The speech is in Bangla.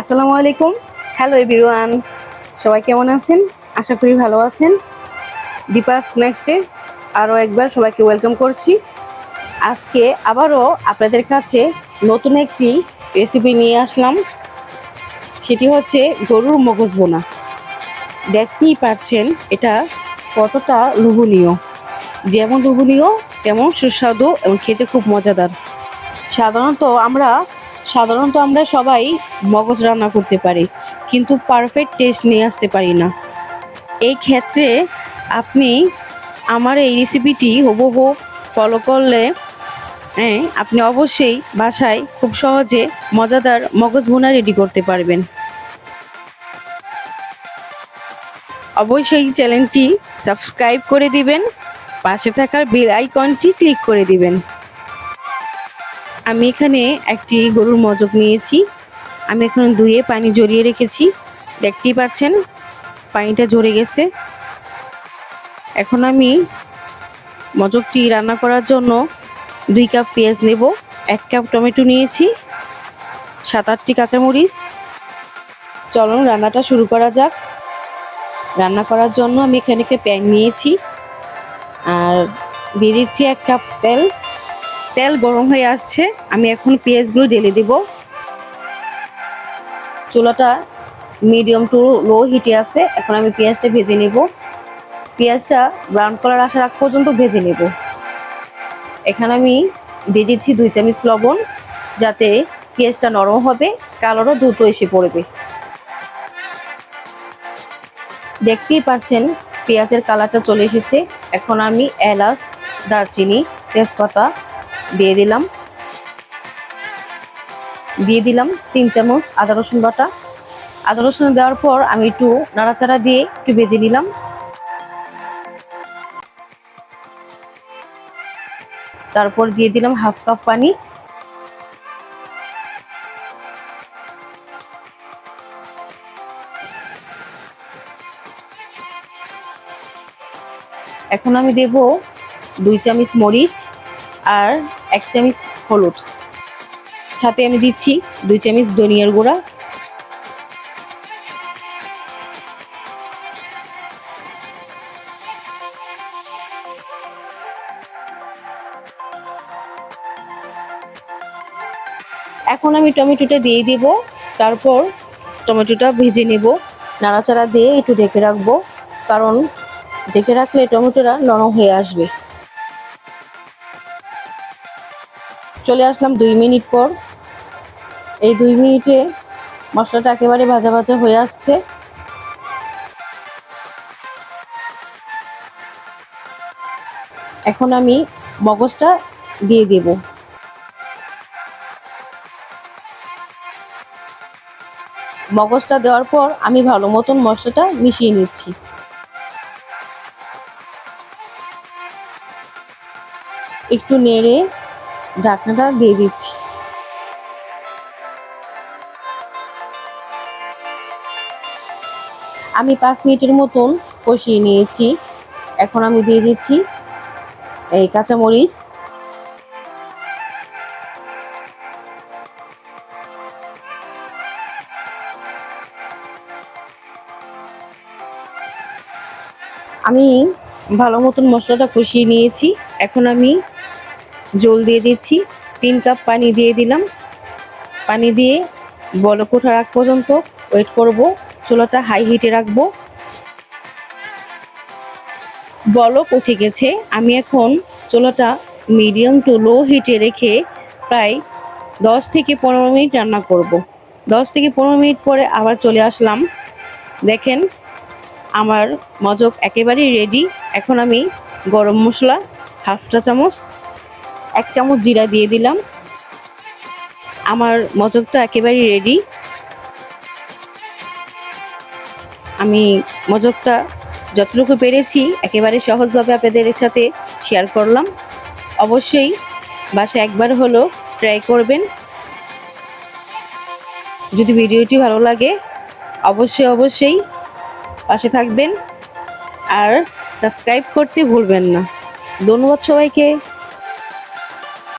আসসালামু আলাইকুম। হ্যালো এভরিওয়ান সবাই কেমন আছেন? আশা করি ভালো আছেন। দীপাস নেক্সটে আরও একবার সবাইকে ওয়েলকাম করছি। আজকে আবারও আপনাদের কাছে নতুন একটি রেসিপি নিয়ে আসলাম। সেটি হচ্ছে গরুর মগজ বোনা। দেখতেই পাচ্ছেন, এটা কতটা লোভনীয়। যেমন লোভনীয়, তেমন সুস্বাদু এবং খেতে খুব মজাদার। সাধারণত আমরা সাধারণত আমরা সবাই মগজ রান্না করতে পারি, কিন্তু পারফেক্ট টেস্ট নিয়ে আসতে পারি না। এই ক্ষেত্রে আপনি আমার এই রেসিপিটি হুবহু ফলো করলে হ্যাঁ আপনি অবশ্যই বাসায় খুব সহজে মজাদার মগজ ভুনা রেডি করতে পারবেন। অবশ্যই চ্যানেলটি সাবস্ক্রাইব করে দিবেন, পাশে থাকার বেল আইকনটি ক্লিক করে দিবেন। আমি এখানে একটি গরুর মজক নিয়েছি। আমি এখন ধুয়ে পানি জড়িয়ে রেখেছি। দেখতেই পাচ্ছেন, পানিটা ঝরে গেছে। এখন আমি মজকটি রান্না করার জন্য দুই কাপ পেঁয়াজ নেব, এক কাপ টমেটো নিয়েছি, সাত আটটি কাঁচামরিচ। চলুন রান্নাটা শুরু করা যাক। রান্না করার জন্য আমি এখানে একটা প্যান নিয়েছি, আর দিয়ে দিচ্ছি এক কাপ তেল। তেল গরম হয়ে আসছে, আমি এখন পেঁয়াজগুলো ঢেলে দিব। চুলাটা মিডিয়াম টু লো হিটে আছে, এখন আমি পেঁয়াজটা ভেজে নেব। পেঁয়াজটা ব্রাউন কালার আসার আগ পর্যন্ত ভেজে নেব। এখানে আমি দিয়ে দিচ্ছি দুই চামচ লবণ, যাতে পেঁয়াজটা নরম হবে কালারও দ্রুত এসে পড়বে। দেখতেই পাচ্ছেন, পেঁয়াজের কালারটা চলে এসেছে। এখন আমি এলাচ, দারচিনি, তেজপাতা দিয়ে দিলাম। দিয়ে দিলাম তিন চামচ আদা রসুন বাটা। আদা রসুন দেওয়ার পর আমি একটু নাড়াচাড়া দিয়ে একটু ভেজে নিলাম। তারপর দিয়ে দিলাম হাফ কাপ পানি। এখন আমি দেব দুই চামচ মরিচ আর এক চামচ হলুদ। সাথে আমি দিচ্ছি দুই চামচ ধনিয়ার গুঁড়া। এখন আমি টমেটোটা দিয়ে দেব, তারপর টমেটোটা ভেজে নেব। নাড়াচাড়া দিয়ে একটু ঢেকে রাখব, কারণ ঢেকে রাখলে টমেটোটা নরম হয়ে আসবে। চলে আসলাম দুই মিনিট পর। এই দুই মিনিটে মশলাটা একেবারে ভাজা ভাজা হয়ে আসছে। এখন আমি মগজটা দিয়ে দেব। মগজটা দেওয়ার পর আমি ভালো মতন মশলাটা মিশিয়ে নিচ্ছি। একটু নেড়ে ঢাকনাটা দিয়ে দিচ্ছি। আমি পাঁচ মিনিটের মতন কষিয়ে নিয়েছি। এখন আমি দিয়ে দিচ্ছি এই কাঁচামরিচ। আমি ভালো মতন মশলাটা কষিয়ে নিয়েছি। এখন আমি জল দিয়ে দিচ্ছি, তিন কাপ পানি দিয়ে দিলাম। পানি দিয়ে বলক ওঠার আগ পর্যন্ত ওয়েট করব, চুলাটা হাই হিটে রাখব। বলক উঠে গেছে, আমি এখন চুলাটা মিডিয়াম টু লো হিটে রেখে প্রায় দশ থেকে পনেরো মিনিট রান্না করব। দশ থেকে পনেরো মিনিট পরে আবার চলে আসলাম। দেখেন, আমার মজক একেবারেই রেডি এখন আমি গরম মশলা হাফটা চামচ এক চামচ জিরা দিয়ে দিলাম। আমার মজকটা একেবারেই রেডি আমি মজকটা যতটুকু পেরেছি, একেবারে সহজভাবে আপনাদের সাথে শেয়ার করলাম। অবশ্যই বাসা একবার হলো ট্রাই করবেন। যদি ভিডিওটি ভালো লাগে, অবশ্যই অবশ্যই পাশে থাকবেন। আর সাবস্ক্রাইব করতে ভুলবেন না। ধন্যবাদ সবাইকে।